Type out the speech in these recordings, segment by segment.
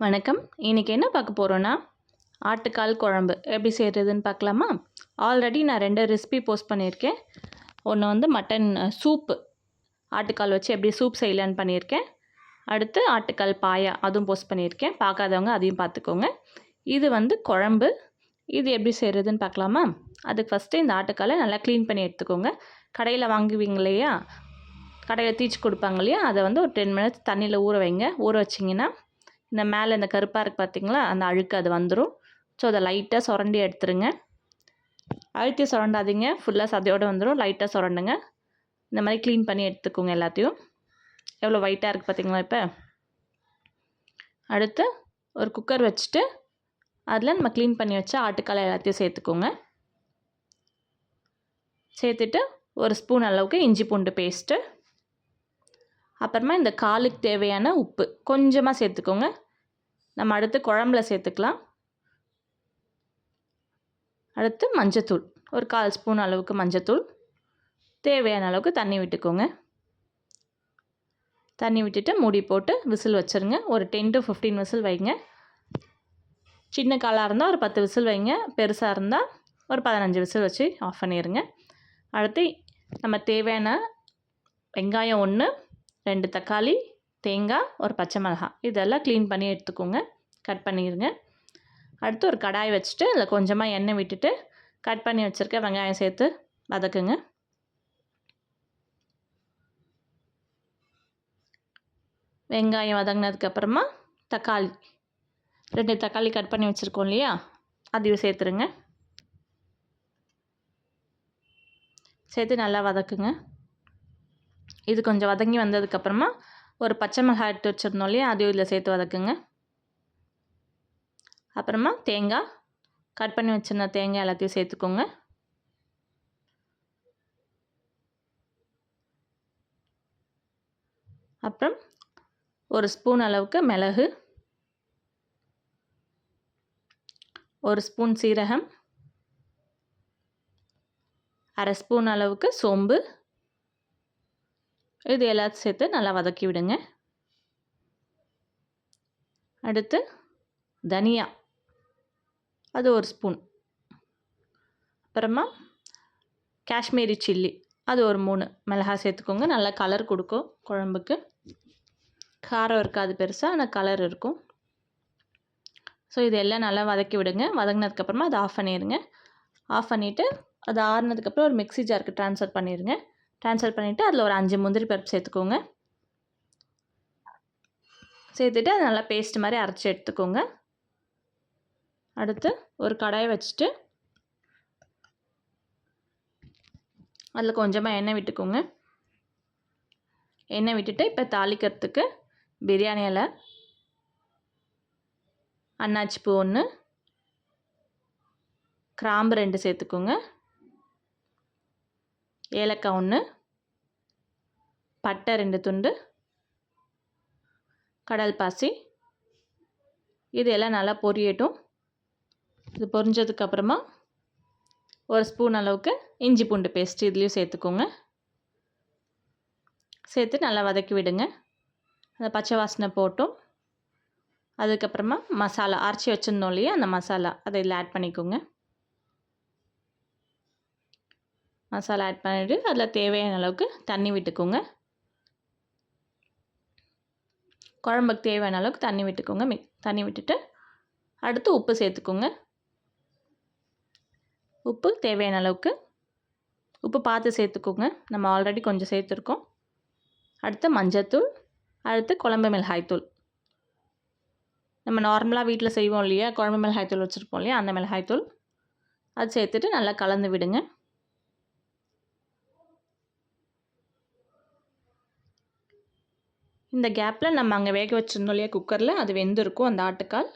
வணக்கம். இன்றைக்கி என்ன பார்க்க போகிறோன்னா ஆட்டுக்கால் குழம்பு. எப்படி செய்கிறதுன்னு பார்க்கலாமா? ஆல்ரெடி நான் ரெண்டு ரெசிபி போஸ்ட் பண்ணியிருக்கேன். ஒன்று வந்து மட்டன் சூப்பு ஆட்டுக்கால் வச்சு எப்படி சூப் செய்யலான்னு பண்ணியிருக்கேன். அடுத்து ஆட்டுக்கால் பாயா அதுவும் போஸ்ட் பண்ணியிருக்கேன். பார்க்காதவங்க அதையும் பார்த்துக்கோங்க. இது வந்து குழம்பு. இது எப்படி செய்கிறதுன்னு பார்க்கலாமா? அதுக்கு ஃபஸ்ட்டு இந்த ஆட்டுக்காலை நல்லா க்ளீன் பண்ணி எடுத்துக்கோங்க. கடையில் வாங்குவீங்க இல்லையா? கடையில் தீச்சு கொடுப்பாங்க இல்லையா? அதை வந்து ஒரு டென் மினிட்ஸ் தண்ணியில் ஊற வைங்க. ஊற வச்சிங்கன்னா இந்த மேலே இந்த கருப்பாக இருக்குது பார்த்தீங்களா அந்த அழுக்கு அது வந்துடும் ஸோ அதை லைட்டாக சுரண்டி எடுத்துருங்க. அழுத்தி சுரண்டாதீங்க. ஃபுல்லாக சதையோடு வந்துடும் லைட்டாக சுரண்டுங்க. இந்த மாதிரி க்ளீன் பண்ணி எடுத்துக்கோங்க எல்லாத்தையும். எவ்வளோ ஒயிட்டாக இருக்குது பார்த்தீங்களா இப்போ? அடுத்து ஒரு குக்கர் வச்சுட்டு அதில் நம்ம க்ளீன் பண்ணி வச்ச ஆட்டுக்காலை எல்லாத்தையும் சேர்த்துக்கோங்க. சேர்த்துட்டு ஒரு ஸ்பூன் அளவுக்கு இஞ்சி பூண்டு பேஸ்ட்டு அப்புறமா இந்த காலுக்கு தேவையான உப்பு கொஞ்சமாக சேர்த்துக்கோங்க. நம்ம அடுத்து குழம்புல சேர்த்துக்கலாம். அடுத்து மஞ்சத்தூள் ஒரு கால் ஸ்பூன் அளவுக்கு மஞ்சத்தூள். தேவையான அளவுக்கு தண்ணி விட்டுக்கோங்க. தண்ணி விட்டுட்டு மூடி போட்டு விசில் வச்சுருங்க. ஒரு டென் டு ஃபிஃப்டீன் விசில் வைங்க. சின்ன காலாக இருந்தால் ஒரு பத்து விசில் வைங்க. பெருசாக இருந்தால் ஒரு பதினஞ்சு விசில் வச்சு ஆஃப் பண்ணிடுங்க அடுத்து நம்ம தேவையான வெங்காயம் ஒன்று ரெண்டு தக்காளி தேங்காய் ஒரு பச்சை மிளகாய் இதெல்லாம் க்ளீன் பண்ணி எடுத்துக்கோங்க. கட் பண்ணிடுங்க அடுத்து ஒரு கடாய் வச்சுட்டு அதில் கொஞ்சமாக எண்ணெய் விட்டுட்டு கட் பண்ணி வச்சுருக்க வெங்காயம் சேர்த்து வதக்குங்க. வெங்காயம் வதங்கினதுக்கப்புறமா தக்காளி. ரெண்டு தக்காளி கட் பண்ணி வச்சுருக்கோம் இல்லையா? அதையும் சேர்த்துருங்க. சேர்த்து நல்லா வதக்குங்க. இது கொஞ்சம் வதங்கி வந்ததுக்கப்புறமா ஒரு பச்சை மிளகாய் எடுத்து வச்சுருந்தோம் இல்லையா அதையும் இதில் சேர்த்து வதக்குங்க. அப்புறமா தேங்காய் கட் பண்ணி வச்சுருந்த தேங்காய் எல்லாத்தையும் சேர்த்துக்கோங்க. அப்புறம் ஒரு ஸ்பூன் அளவுக்கு மிளகு ஒரு ஸ்பூன் சீரகம் அரை ஸ்பூன் அளவுக்கு சோம்பு இது எல்லாத்தையும் சேர்த்து நல்லா வதக்கி விடுங்க. அடுத்து தனியா அது ஒரு ஸ்பூன். அப்புறமா காஷ்மீரி சில்லி அது ஒரு மூணு. மிளகா சேர்த்துக்கோங்க நல்லா கலர் கொடுக்கும் குழம்புக்கு. காரம் இருக்காது பெருசாக ஆனால் கலர் இருக்கும். ஸோ இது எல்லாம் நல்லா வதக்கி விடுங்க. வதங்கினதுக்கப்புறமா அதை ஆஃப் பண்ணிடுங்க ஆஃப் பண்ணிவிட்டு அது ஆறுனதுக்கப்புறம் ஒரு மிக்ஸி ஜாருக்கு ட்ரான்ஸ்ஃபர் பண்ணிடுங்க ட்ரான்ஸ்ஃபர் பண்ணிவிட்டு அதில் ஒரு அஞ்சு முந்திரி பருப்பு சேர்த்துக்கோங்க. சேர்த்துட்டு அது நல்லா பேஸ்ட் மாதிரி அரைச்சி எடுத்துக்கோங்க. அடுத்து ஒரு கடாயை வச்சுட்டு அதில் கொஞ்சமாக எண்ணெய் விட்டுக்கோங்க. எண்ணெய் விட்டுட்டு இப்போ தாளிக்கிறதுக்கு பிரியாணி இலை அன்னாச்சி பூ ஒன்று கிராம்பு ரெண்டு சேர்த்துக்கோங்க. ஏலக்காய் ஒன்று பட்டை ரெண்டு துண்டு கடல் பாசி. இது எல்லாம் நல்லா பொரியட்டும். இது பொரிஞ்சதுக்கப்புறமா ஒரு ஸ்பூன் அளவுக்கு இஞ்சி பூண்டு பேஸ்ட் இதுலேயும் சேர்த்துக்கோங்க. சேர்த்து நல்லா வதக்கி விடுங்க. அந்த பச்சை வாசனை போட்டும். அதுக்கப்புறமா மசாலா அரைச்சி வச்சுருந்தோம் இல்லையா அந்த மசாலா அதை இதில் ஆட் பண்ணிக்கோங்க. மசாலா ஆட் பண்ணிவிட்டு அதில் தேவையான அளவுக்கு தண்ணி விட்டுக்கோங்க. குழம்புக்கு தேவையான அளவுக்கு தண்ணி விட்டுக்கோங்க. மி தண்ணி விட்டுட்டு அடுத்து உப்பு சேர்த்துக்கோங்க. உப்பு தேவையான அளவுக்கு உப்பு பார்த்து சேர்த்துக்கோங்க. நம்ம ஆல்ரெடி கொஞ்சம் சேர்த்துருக்கோம். அடுத்து மஞ்சத்தூள் அடுத்து குழம்பு மிளகாய்த்தூள் நம்ம நார்மலாக வீட்டில் செய்வோம் இல்லையா? குழம்பு மிளகாய்த்தூள் வச்சுருப்போம் இல்லையா? அந்த மிளகாய்த்தூள் அது சேர்த்துட்டு நல்லா கலந்து விடுங்க. இந்த கேப்பில் நம்ம அங்கே வேக வச்சுருந்தோம் இல்லையா குக்கரில் அது வெந்திருக்கும் அந்த ஆட்டுக்கால்.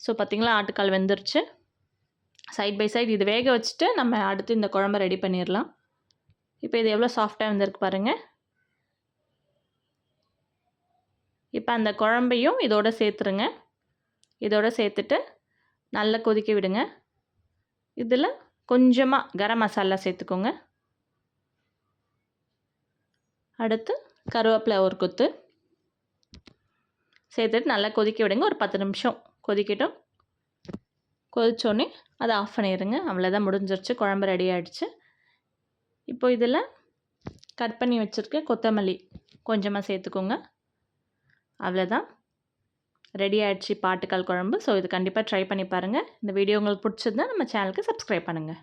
ஸோ பார்த்திங்களா ஆட்டுக்கால் வெந்துருச்சு. சைட் பை சைடு இது வேக வச்சுட்டு நம்ம அடுத்து இந்த குழம்ப ரெடி பண்ணிடலாம். இப்போ இது எவ்வளோ சாஃப்டாக வந்திருக்கு பாருங்கள் இப்போ அந்த குழம்பையும் இதோடு சேர்த்துருங்க. இதோடு சேர்த்துட்டு நல்லா கொதிக்க விடுங்க. இதில் கொஞ்சமாக கரம் மசாலா சேர்த்துக்கோங்க. அடுத்து கருவேப்பிலை ஒரு கொத்து. சேர்த்துட்டு நல்லா கொதிக்க விடுங்க. ஒரு பத்து நிமிஷம் கொதிக்கட்டும். கொதித்தோடனே அதை ஆஃப் பண்ணிடுங்க அவ்வளோதான் முடிஞ்சிருச்சு. குழம்பு ரெடி ஆகிடுச்சு இப்போ இதில் கட் பண்ணி வச்சுருக்க கொத்தமல்லி கொஞ்சமாக சேர்த்துக்கோங்க. அவ்வளோதான் ரெடி ஆகிடுச்சு பாட்டுக்கால் குழம்பு. ஸோ இது கண்டிப்பாக ட்ரை பண்ணி பாருங்கள் இந்த வீடியோ உங்களுக்கு பிடிச்சிருந்தா நம்ம சேனலுக்கு சப்ஸ்கிரைப் பண்ணுங்கள்